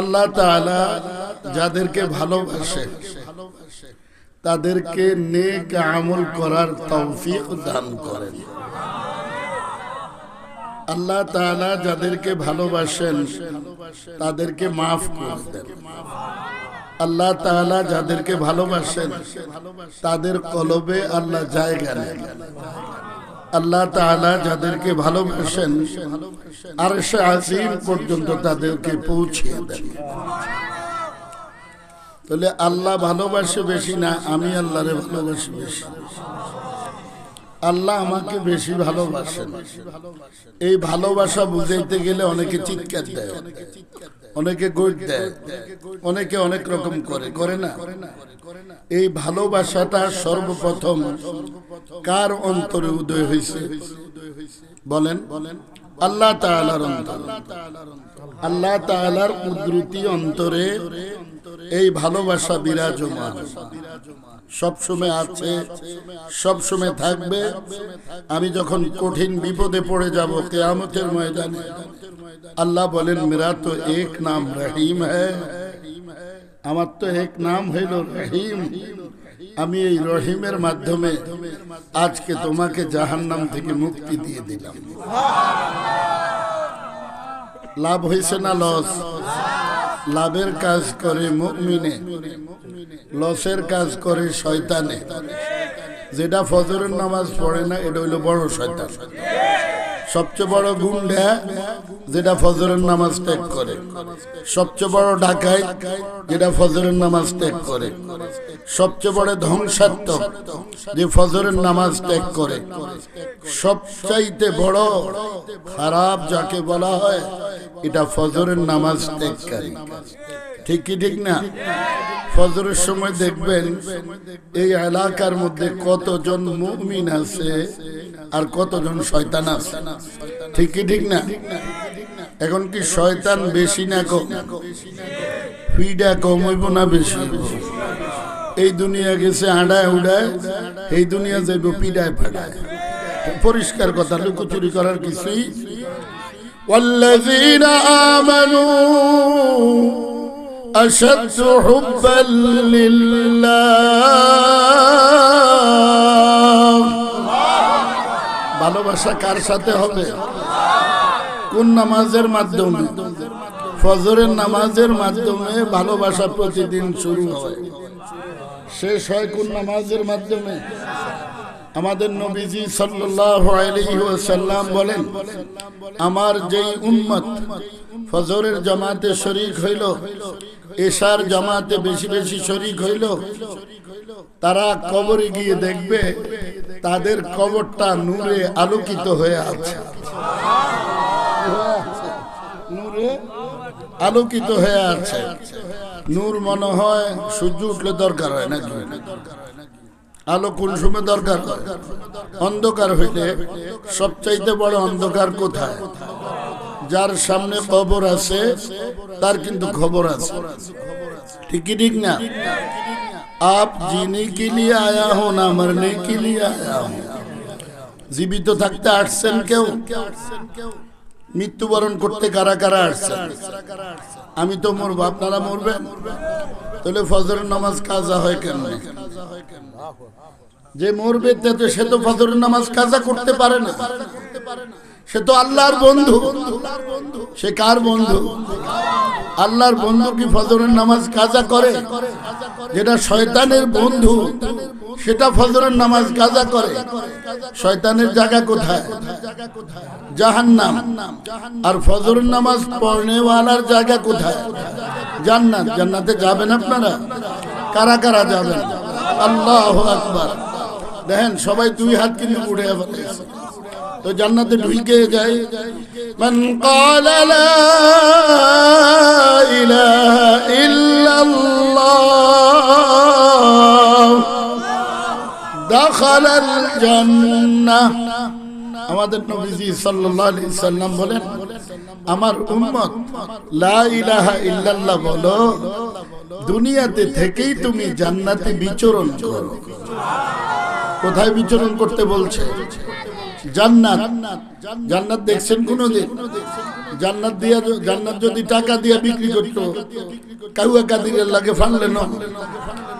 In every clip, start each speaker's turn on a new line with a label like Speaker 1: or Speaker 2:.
Speaker 1: আল্লাহ তাআলা যাদেরকে ভালোবাসে, তাদেরকে নেক আমল করার তৌফিক দান করেন। আল্লাহ তাআলা যাদেরকে ভালোবাসেন, তাদেরকে মাফ করে দেন। আল্লাহ তাআলা যাদেরকে ভালোবাসেন, তাদের কলবে আল্লাহ জায়গা নেন। আল্লাহ তাআলা যাদেরকে ভালোবাসেন আর সে আজিম পর্যন্ত তাদেরকে পৌঁছিয়ে দেন। তাহলে আল্লাহ ভালোবাসে বেশি না, আমি আল্লাহরে ভালোবাসি বেশি। আল্লাহ আমাকে বেশি ভালোবাসেন। এই ভালোবাসা বুঝাইতে গেলে অনেকে চিৎকার দেয়। অনেকে গৈট দেয়, অনেকে অনেক রকম করে করে না? এই ভালোবাসাটা সর্বপ্রথম কার অন্তরে উদয় হয়েছে? বলেন, আল্লাহ তাআলার অন্তরে। আল্লাহ তাআলার কুদরতি অন্তরে এই ভালোবাসা বিরাজমান। সবসময় আছে সবসময় থাকবে। আমি যখন কঠিন বিপদে পড়ে যাব কেয়ামতের ময়দানে, আল্লাহ বলেন, মেরা তো এক নাম রহিম হ্যাঁ আমার তো এক নাম হইল রহিম। আমি এই রহিমের মাধ্যমে আজকে তোমাকে জাহান্নাম থেকে মুক্তি দিয়ে দিলাম। লাভ হয়েছে না লস? লাভের কাজ করে মুমিনে, লসের কাজ করে শয়তানে। যেটা ফজরের নামাজ পড়ে না, এটা হইল বড় শয়তান। সবচেয়ে বড় গুন্ডা যেটা ফজরের নামাজ ত্যাগ করে। সবচেয়ে বড় ডাকাই যেটা ফজরের নামাজ ত্যাগ করে। সবচেয়ে বড় ধ্বংসাত্মক যে ফজরের নামাজ ত্যাগ করে। সবচাইতে বড় খারাপ যাকে বলা হয়, এটা ফজরের নামাজ ত্যাগকারী। ঠিক কি ঠিক না? ফজরের সময় দেখবেন এই এলাকার মধ্যে কতজন মুমিন আছে আর কতজন শয়তান আছে। ঠিক কি ঠিক না এখন কি শয়তান বেশি না কম ফিডা কম হইব না বেশি এই দুনিয়া গেছে আড়ায় উড়ায় এই দুনিয়া যাইব পিডায় ফাডায় পরিষ্কার কথা লুকোচুরি করার কিছুই والذين آمنوا أشد حبا لله ভালোবাসা কার সাথে হবে? কোন নামাজের মাধ্যমে? ফজরের নামাজের মাধ্যমে ভালোবাসা প্রতিদিন শুরু হয়। শেষ হয় কোন নামাজের মাধ্যমে? আমাদের নবীজি ওয়াসাল্লাম বলেন, আমার যেই উম্মত ফজরের জামাতে শরীক হইল, এশার জামাতে বেশি বেশি শরীক হইল তারা কবরে গিয়ে দেখবে তাদের কবরটা নূরে আলোকিত হয়ে আছে। আলোকিত হয়ে আছে। নূর মনে হয় সূর্য উঠলে দরকার হয় নাকি? আলো কোন সময় দরকার অন্ধকার হইলে সবচাইতে বড় অন্ধকার কোথায়? যার সামনে কবর আছে, তার কিন্তু খবর আছে। ঠিকই ঠিক না? আপ জিনে के लिए आया हो ना मरने के लिए आया हो জীবিত থাকতে আসছেন কেউ মৃত্যুবরণ করতে কারা কারা আসছেন আমি তো মরবো আপনারা মরবেন তাহলে ফজরের নামাজ কাজা হয় কেন যে মরবে তে তো সে তো ফজরের নামাজ কাজা করতে পারে না সে তো আল্লাহর বন্ধু। সে কার বন্ধু? আল্লাহর বন্ধু কি ফজরের নামাজ কাজা করে? যেটা শয়তানের বন্ধু, সেটা ফজরের নামাজ কাজা করে। শয়তানের জায়গা কোথায়? জাহান্নাম। আর ফজরের নামাজ পড়নেওয়ালার জায়গা কোথায়? জান্নাত। জান্নাতে যাবেন আপনারা? কারা কারা যাবেন? আল্লাহ আকবার। দেখেন, সবাই দুই হাত কিন্তু উঠে যাবে তো জান্নাতে ঢুকে যায় লা আমাদের নবীজি সাল্লাম বলেন, আমার উম্মত লা ইলাহা ইল্লাল্লাহ বলো, দুনিয়াতে থেকেই তুমি জান্নাতে বিচরণ করো। কোথায় বিচরণ করতে বলছে? জান্নাত। জান্নাত দেখছেন কোনদিন? জান্নাত দিয়া জান্নাত যদি টাকা দিয়া বিক্রি করতো, কাউয়া কাদিরের লাগে ফানলে না?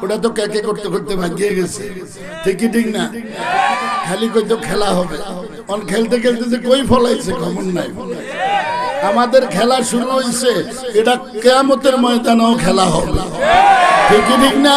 Speaker 1: ওটা তো কেকে করতে করতে ভাগিয়ে গেছে। ঠিকই ঠিক না? খালি কইতো খেলা হবে। অন খেলতে খেলতে যে কই ফলাইছে খবর নাই। আমাদের খেলা শুরু হয়েছে এটা কেয়ামতের ময়দানেও খেলা হবে। ঠিকই ঠিক না?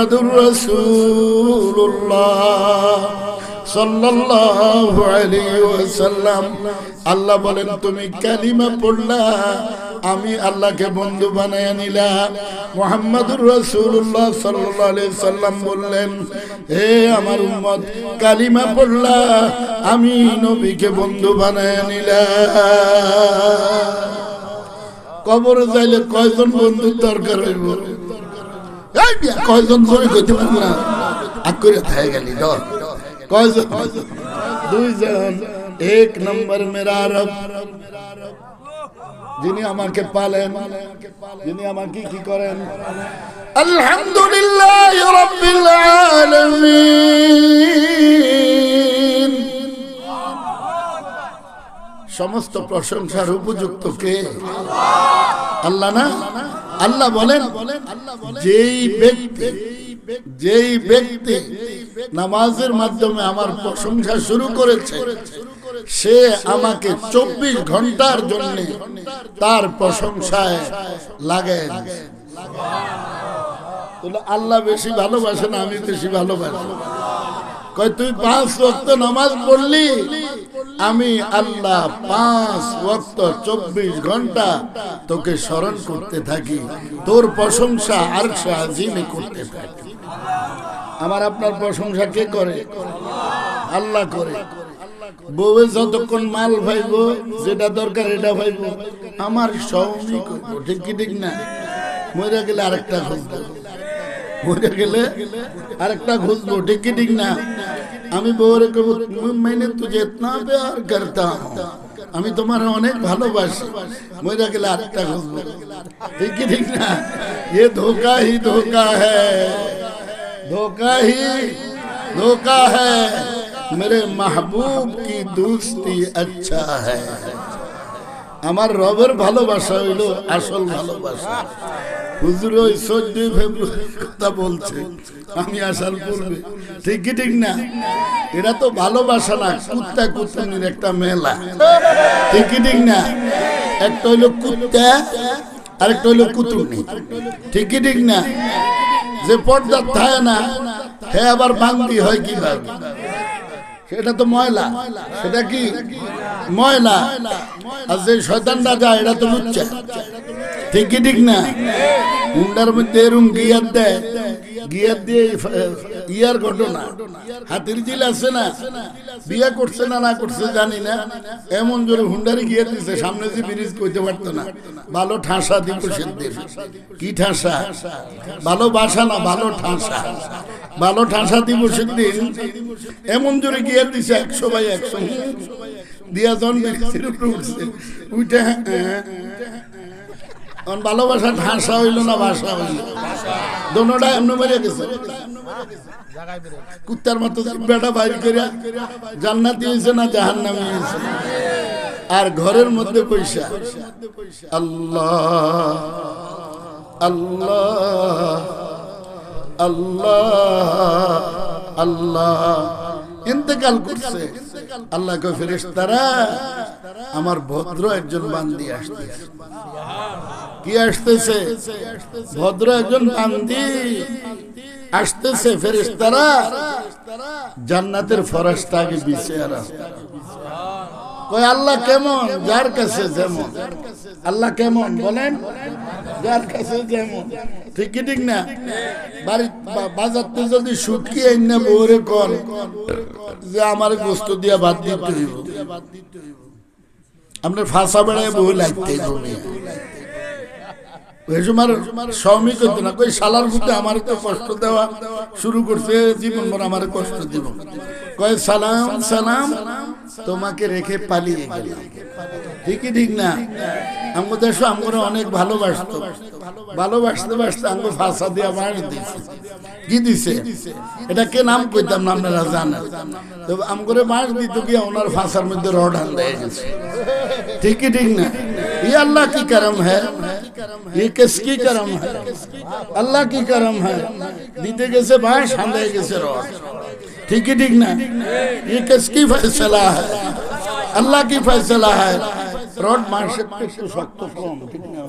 Speaker 1: মুহাম্মাদুর রাসূলুল্লাহ আল্লাহ বলেন, তুমি কালিমা পড়লা, আমি আল্লাহকে বন্ধু বানায় নিলাম। মোহাম্মদুর রসুল্লাহ আলাইহি সাল্লাম বললেন, হে আমার উম্মত, কালিমা পড়লা, আমি নবীকে বন্ধু বানায় নিলাম। কবরে যাইলে কয়জন বন্ধুর দরকার হইব? কয়জন পারব না থাকে গেলি কয়জন দুইজন এক নম্বর মেরা রব যিনি আমাকে পালেন যিনি আমাকে কি করেন আলহামদুলিল্লাহ আলামিন সমস্ত প্রশংসার উপযুক্ত কে আল্লাহ না আল্লাহ বলেন, যেই ব্যক্তি যেই ব্যক্তি নামাজের মাধ্যমে আমার প্রশংসা শুরু করেছে, সে আমাকে চব্বিশ ঘণ্টার জন্য তার প্রশংসায় লাগে। আল্লাহ বেশি ভালোবাসে না, আমি বেশি ভালোবাসি। কয়, তুই পাঁচ ওয়াক্ত নামাজ পড়লি? আমি আল্লাহ পাঁচ ওয়াক্ত চব্বিশ ঘণ্টা তোকে স্মরণ করতে থাকি। তোর প্রশংসা আর আজিমে করতে থাকি। আমার আপনার প্রশংসা কে করে? আল্লাহ করে। বউয়ে যতক্ষণ মাল ভাইব, যেটা দরকার এটা ভাইব। আমার সৌমি করব ঠিক কি ঠিক না? মরে গেলে আরেকটা খুঁজবো। মরে গেলে আরেকটা খুঁজবো, ঠিক কি ঠিক না? আমি বউরে কবো मैंने तुझे इतना प्यार करता हूँ আমি তোমার অনেক ভালোবাসি মরে গেলে আরেকটা খুঁজবো ঠিক কি ঠিক না ये धोखा ही धोखा है धोखा ही धोखा है मेरे महबूब की दोस्ती अच्छा है আমার রবের ভালোবাসা হইল আসল ভালোবাসা হুজুর ওই চোদ্দই ফেব্রুয়ারি কথা বলছে। আমি আসার পূর্বে। ঠিক কি ঠিক না? এটা তো ভালোবাসা না, কুত্তা কুত্তানির একটা মেলা। ঠিক কি ঠিক না? একটা হইল কুত্তা, আরেকটা হইল কুতুনি ঠিক কি ঠিক না? যে পর্দা থাকে না, হে আবার বান্দি হয় কীভাবে? সেটা তো ময়লা। সেটা কি? ময়লা। আর যে শয়তানটা যায় এটা তো লুচ্চা। ঠিক কি ঠিক না? হুন্ডার মধ্যে এরম গিয়ার দেয়। গিয়ার দিয়ে ইয়ার ঘটনা। হাতির জিল আছে না? বিয়ে করছে না না করছে জানি না। এমন জোরে হুন্ডারি গিয়ে দিছে, সামনে যে ব্রিজ কইতে পারতো না। ভালো ঠাসা দিব সেদিন কি ঠাসা? ভালো বাসা না ভালো ঠাসা? ভালো ঠাসা দিব সেদিন এমন জোরে গিয়ে দিছে, একশো বাই একশো। দিয়া জন উপরে উঠছে। উঠে কারণ ভালোবাসা ঠাসা হইল না ভাষা হইল। দোনোটা এমন মেরে গেছে কুত্তার মতো বেটা বাইর করে জান্নাতি হয়েছে না জাহান নামে হয়েছে আর ঘরের মধ্যে পয়সা। আল্লাহ আল্লাহ আল্লাহ আল্লাহ। ইন্তেকাল করছে। আল্লাহ কে ফেরেশতারা, আমার ভদ্র একজন বান্দি আসতেছে কি আসতেছে? ভদ্র একজন বান্দি আসতেছে, ফেরেশতারা। জান্নাতের ফরাসটা আগে বিছে আর কই আল্লাহ কেমন? যার কাছে যেমন। আল্লাহ কেমন? বলেন, যার কাছে যেমন। ঠিক কি ঠিক না? বাড়ি, বা- বাজারতে যদি সুটকি এনে বউরে কর যে আমার গোস্ত দিয়া বাদ দিতে হইব। আপনার ফাঁসা বেড়ায় বহু লাগতে জমি আমার তো কষ্ট দেওয়া শুরু করছে জীবন ভর আমার কষ্ট সালাম সালাম, তোমাকে রেখে পালিয়ে ঠিকই, ঠিক না? অনেক ভালোবাসতো। ভালোবাসতে, বাসতে আমগো ফাঁসা দিয়ে বাস দিছে। কি দিছে? এটা কে নাম কইতাম না আপনারা জানেন। তো আমগরে বাস দিত কি ওনার ফাঁসার মধ্যে রড দেয় গেছে। ঠিকই, ঠিক না? ই আল্লাহ কি কারণ হ্যাঁ? ये किसकी करम है अल्लाह की करम है दीते कैसे बांस हांदे कैसे रॉड ठीक है ठीक ना ये किसकी फैसला है अल्लाह की फैसला है रॉड मार्शेट पे तो शक्त कम ठीक ना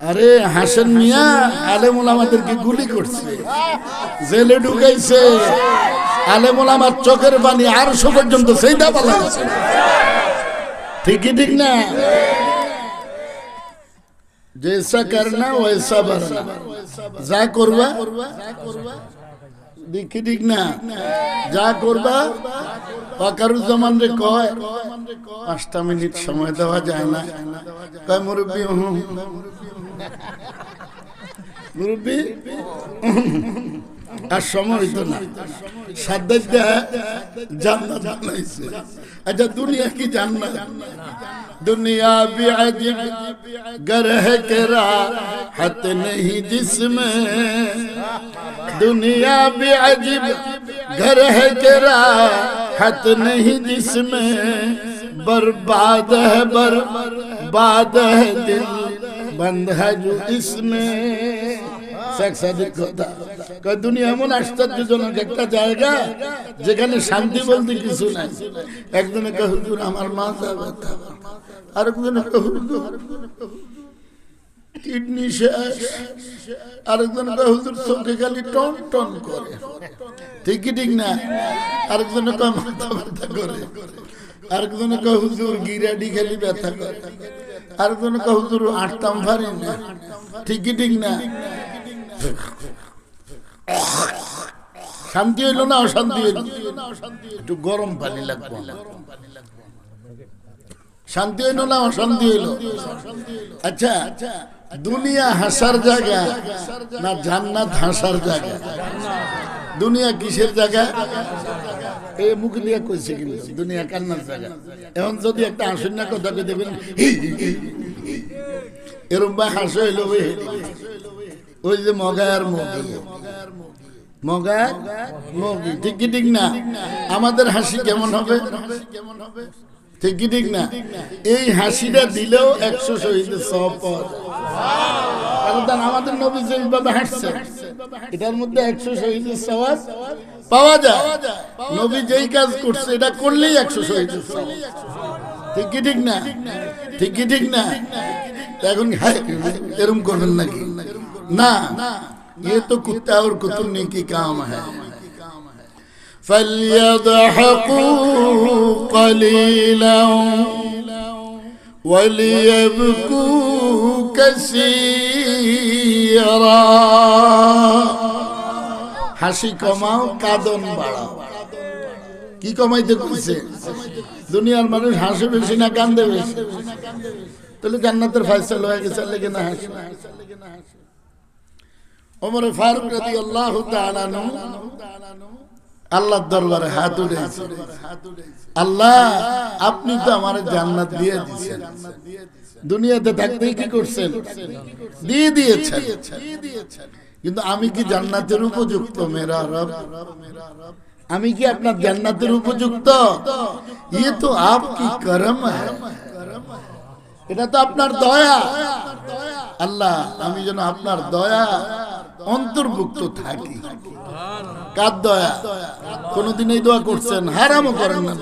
Speaker 1: আরে হাসান মিয়া আলেমুল আমাদেরকে গুলি করছে জেলে ঢুকাইছে আলেমুল আমার চোখের পানি আরশো পর্যন্ত সেইটা পালাইছে ঠিকই ঠিক না জেসা করনা ওয়েসা ভরনা যা করবা দেখি ঠিক না যা করবা ওয়াকারুজ্জামান রে কয় পাঁচটা মিনিট সময় দেওয়া যায় না কয় মুরব্বী মুরব্বী আর সময় হইতো না সাদ্দাত জান্নাত বানাইছে আচ্ছা দুনিয়া কি জান্নাত दुनिया भी अजीब गर है के राहत नहीं जिसमें दुनिया भी अजीब घर है के राहत नहीं जिसमें बर्बाद है बर्बाद है दिल बंद है जो इसमें শেখ সাদিক কথা কয় দুনিয়া এমন আশ্চর্যজনক একটা জায়গা যেখানে শান্তি বলতে কিছু নাই। একজনে কে হুজুর, আমার মাথা ব্যথা। আরেকজনে কে কিডনি আরেকজন কে খালি টন টন করে। ঠিক না? আরেকজনে কে ব্যথা করে। কে গিরাডি খালি ব্যথা কে আটতাম পারি না। ঠিকই, ঠিক না? শান্তি হইল না অশান্তি হইল? একটু গরম পানি লাগবে। শান্তি হইল না অশান্তি হইল? আচ্ছা দুনিয়া হাসার জায়গা না জান্নাত হাসার জায়গা? দুনিয়া কিসের জায়গা? এই মুখ দিয়ে কইছে কিন্তু, দুনিয়া কান্নার জায়গা। এখন যদি একটা আসন না কথা কই দেবেন এরম বা হাসো হইল ওই যে মগার মগি। মগা। মগি। ঠিক কি ঠিক না? আমাদের হাসি কেমন হবে? ঠিক কি ঠিক না? এই হাসিটা দিলেও একশো শহীদের সব কারণ আমাদের নবী যেভাবে হাসছে এটার মধ্যে একশো শহীদের সওয়াব পাওয়া যায়। নবী যেই কাজ করছে এটা করলেই একশো শহীদের সওয়াব। ঠিক কি ঠিক না? ঠিক কি ঠিক না? এখন এরম করবেন নাকি? না ये तो कुत्ता और कुतुन्नी की काम है فليضحكوا قليلا وليبكوا كثيرا হাসি কমাও কাদন বাড়াও কি কমাইতে কইছে দুনিয়ার মানুষ হাসে বেশি না কান্দে বেশি তাহলে জান্নাতের ফাইসাল হয়ে গেছে লেগে না হাসি ওমর ফারুক রাদি আল্লাহ আল্লাহর দরবারে হাত উঠেছে আল্লাহ, আপনি তো আমার জান্নাত দিয়ে দিয়েছেন। দুনিয়াতে থাকতেই কি করছেন? দিয়ে দিয়েছেন। কিন্তু আমি কি জান্নাতের উপযুক্ত মেরা রব? আমি কি আপনার জান্নাতের উপযুক্ত? ইয়ে তো আপ কি করম হ্যাঁ এটা তো আপনার দয়া। আল্লাহ, আমি যেন আপনার দয়া অন্তর্ভুক্ত থাকি। কার দয়া? কোনদিন এই দোয়া করছেন? হারামও করেন না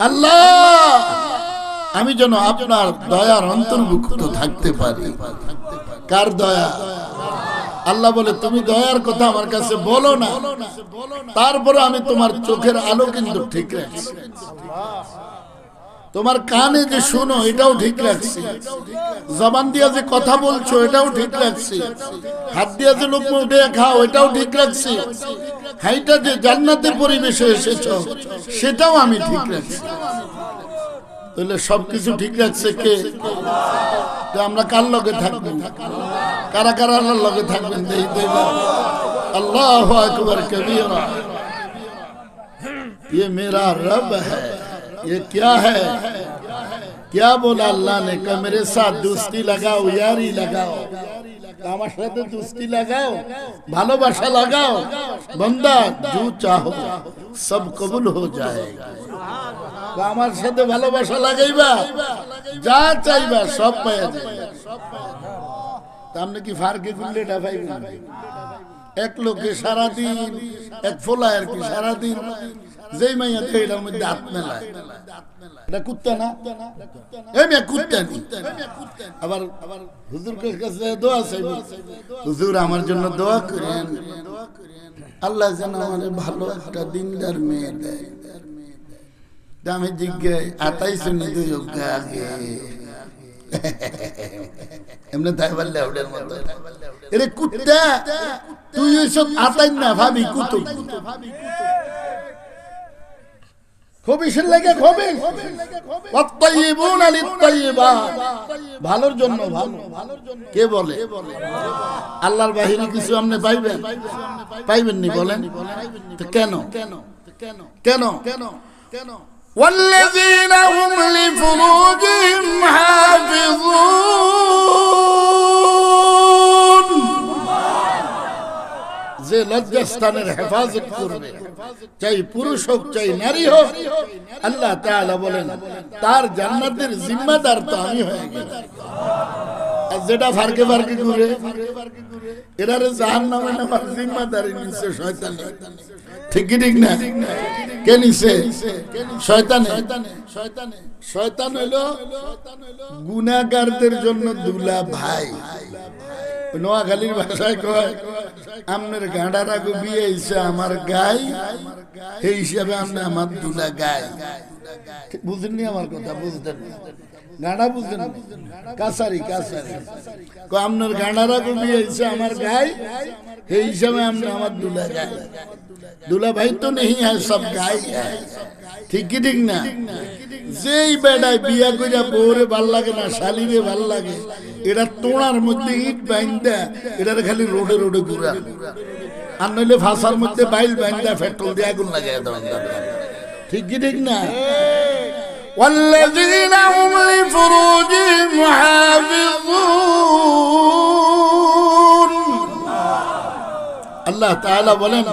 Speaker 1: আল্লাহ, আমি যেন আপনার দয়ার অন্তর্ভুক্ত থাকতে পারি। কার দয়া? আল্লাহ বলে, তুমি দয়ার কথা আমার কাছে বলো না। তারপরে আমি তোমার চোখের আলো কিন্তু ঠিক রাখছি। তোমার কানে যে শোনো এটাও ঠিক রাখছি জবান দিয়া যে কথা বলছো এটাও ঠিক রাখছি হাত দিয়া যে লোক উঠে খাও এটাও ঠিক রাখছি হাইটা যে জান্নাতের পরিবেশে এসেছ সেটাও আমি ঠিক রাখছি তাহলে সবকিছু ঠিক রাখছে কে তো আমরা কার লগে থাকবো কারা কারা আল্লাহর লগে থাকবেন দেই দেই আল্লাহ আকবার কবীরা ये मेरा रब है ये क्या है क्या बोला अल्लाह ने कहा मेरे साथ दोस्ती लगाओ यारी लगाओ আমার সাথে দুস্তি লাগাও ভালোবাসা লাগাও বন্দা জু চাহো সব কবুল হো যায়গা তো আমার সাথে ভালোবাসা লাগাইবা যা চাইবা সব পাইয়া যাবে তা আপনি কি ফারকে খুললে এটা পাইবেন এক লোকে সারাদিন এক ফোলা আর কি সারাদিন যেই মাইয়া দেয়, এটার মধ্যে হাত মেলায় এটা কুত্তা না? এই মেয়ে কুত্তা আবার আবার হুজুরের কাছে দোয়া চাইব। হুজুর, আমার জন্য দোয়া করেন। আল্লাহ যেন আমাদের ভালো একটা দিনদার মেয়ে দেয়। আমি জিজ্ঞাসা আতাইশ নিতে আগে এমনি তাই বললে ওটার মতো। এরে কুত্তা, তুই ওইসব আতাই না, ভাবি কুতুব। খবিসের লাগে খবিস অত্তাইয়িবুন লিত্তাইয়িবাত ভালোর জন্য ভালো কে বলে আল্লাহর বাহিরে কিছু আপনি পাইবেন পাইবেন নি বলেন তো কেন কেন কেন কেন কেন কেন والذين هم لفروجهم حافظون যে লজ্জাস্থানের হেফাজত করবে, চাই পুরুষ হোক, চাই নারী হোক, আল্লাহ বলেন, তার জান্নাতের জিম্মাদার তো আমি হয়ে গেলাম। যেটা ফারকে ফারকে ঘুরে, এরারে জাহান নামে নামার জিম্মাদারি নিচ্ছে শয়তান। ঠিক কি ঠিক না? কে নিছে? শয়তানে শয়তানে। শয়তান হইল গুনাহগারদের জন্য দুলা ভাই। নোয়াখালীর ভাষায় কয় আমার গাঁডার আগে বিয়ে হয়েছে আমার গাই, এই হিসাবে আমরা আমার দুটা গাই। বুঝেননি আমার কথা, বুঝতেন গাঁডা বুঝতেন কাছারি কাছারি। আপনার গাঁডার আগে বিয়ে আমার গাই? এই হিসাবে আপনি আমার দুলা গাই। দুলা ভাই তো নেই হ্যাঁ সব গাই। হ্যাঁ ঠিক কি ঠিক না? যেই বেড়ায় বিয়া কইরা বউরে ভালো লাগে না, শালিরে ভালো লাগে এটা তোড়ার মধ্যে ইট বাইন্দা এটার খালি রোডে রোডে ঘুরা। আর নইলে ভাষার মধ্যে বাইল বাইন্দা, পেট্রোল দিয়ে আগুন লাগাই ঠিক কি ঠিক না? والذين هم لفروجهم حافظون আল্লাহ তাআলা বলেন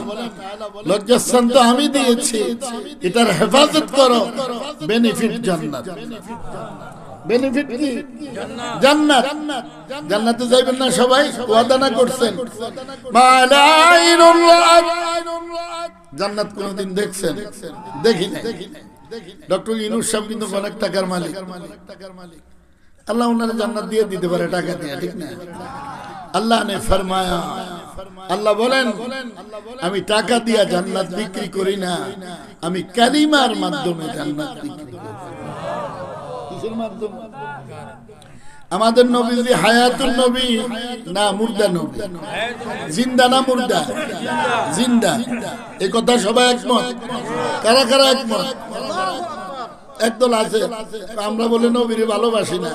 Speaker 1: লজ্জাস্থান তো আমি দিয়েছি এটার হেফাজত করো বেনিফিট জান্নাত বেনিফিট কি জান্নাত জান্নাতে যাইবেন না সবাই ওয়াদা না করছেন মালাইনুল জান্নাত কোনদিন দেখছেন দেখি নাই ডক্টর ইনুস সাহেব কিন্তু অনেক টাকার মালিক। আল্লাহ ওনারা জান্নাত দিয়ে দিতে পারে, টাকা দিয়ে, ঠিক না? আল্লাহ নে ফরমায়া। আল্লাহ বলেন, আমি টাকা দিয়া জান্নাত বিক্রি করি না, আমি কালিমার মাধ্যমে জান্নাত বিক্রি করি। কিসের মাধ্যমে? আমাদের নবী যে হায়াতুল নবী না মুর্দা নবী? জিন্দা না মুর্দা? জিন্দা। এ কথা সবাই একমত? কারা কারা একমত? একদল আছে। আমরা বলে নবীরে ভালোবাসি না।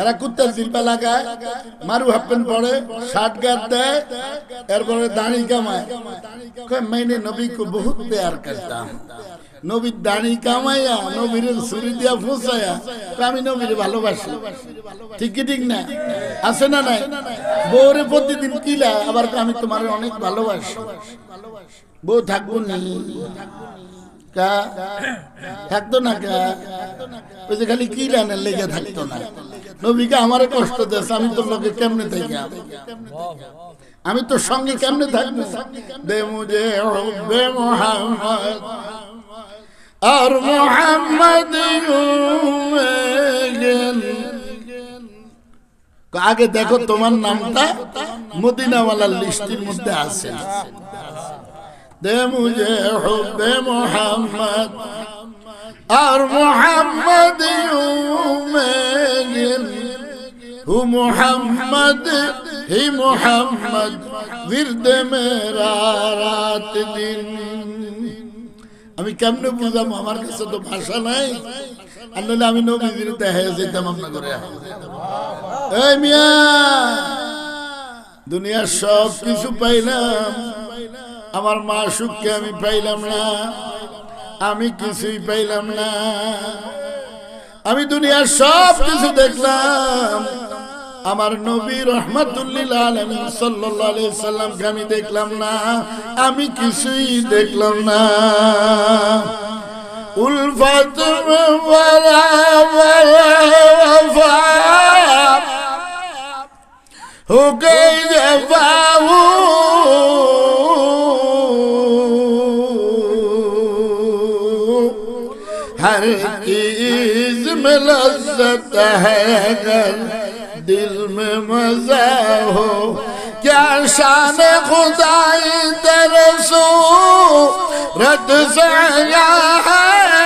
Speaker 1: এরা কুত্তার জিলপা লাগায়, মারু হাফপেন পরে, শার্ট গার দেয়, এরপরে দাঁড়ি কামায়। মেনে নবীকে বহুত প্যার করতাম। নবীর দাড়ি কামাইয়া, নবীর ছুরি দিয়া ফুসাইয়া আমি নবীর ভালোবাসি। ঠিক কি ঠিক না? আছে না নাই? বউরে প্রতিদিন কিলা, আবার আমি তোমার অনেক ভালোবাসি। বউ থাকব নি? কা? থাকতো না কা? ওই যে খালি কিলানের লেগে থাকতো না। নবীকে আমারে কষ্ট দেশ আমি তোর লোকে কেমনে থাকি আমি তোর সঙ্গে কেমনে থাকব? দে মুঝে হুব্বে মোহাম্মদ আর মোহাম্মদ আগে দেখো তোমার নামটা, মদিনাওয়ালার লিস্টির মধ্যে আছে। দে মুঝে হুব্বে মোহাম্মদ, আর মোহাম্মদ হু মোহাম্মদ, হি মোহাম্মদ বিরদ মেরা রাত দিন। আমি কেমনে বুঝাম? আমার কাছে তো ভাষা নাই। আর নাহলে আমি নবীজির দেখে যেতাম আপনার এই মিয়া, দুনিয়ার সব কিছু পাইলাম। আমার মা সুখকে আমি পাইলাম না। আমি কিছুই পাইলাম না। আমি দুনিয়ার সব কিছু দেখলাম। আমার নবী রহমাতুল্লিল আলমিন সাল্লাল্লাহু আলাইহি সাল্লামকে আমি দেখলাম না আমি কিছুই দেখলাম না উলফত ওয়ালা ওয়ালা ওয়াফা हो गई जबाऊ हर चीज में लज्जत है دل میں مزہ ہو کیا شان خدائی ترسو رد سیا ہے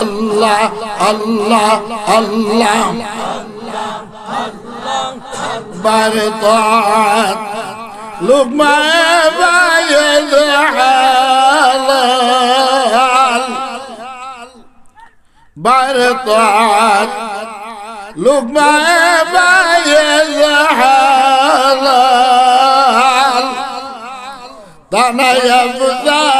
Speaker 1: আল্লাহ আল্লাহ আল্লাহ বারে لقمان بايد حلال برطعت لقمان بايد حلال دنا يفضل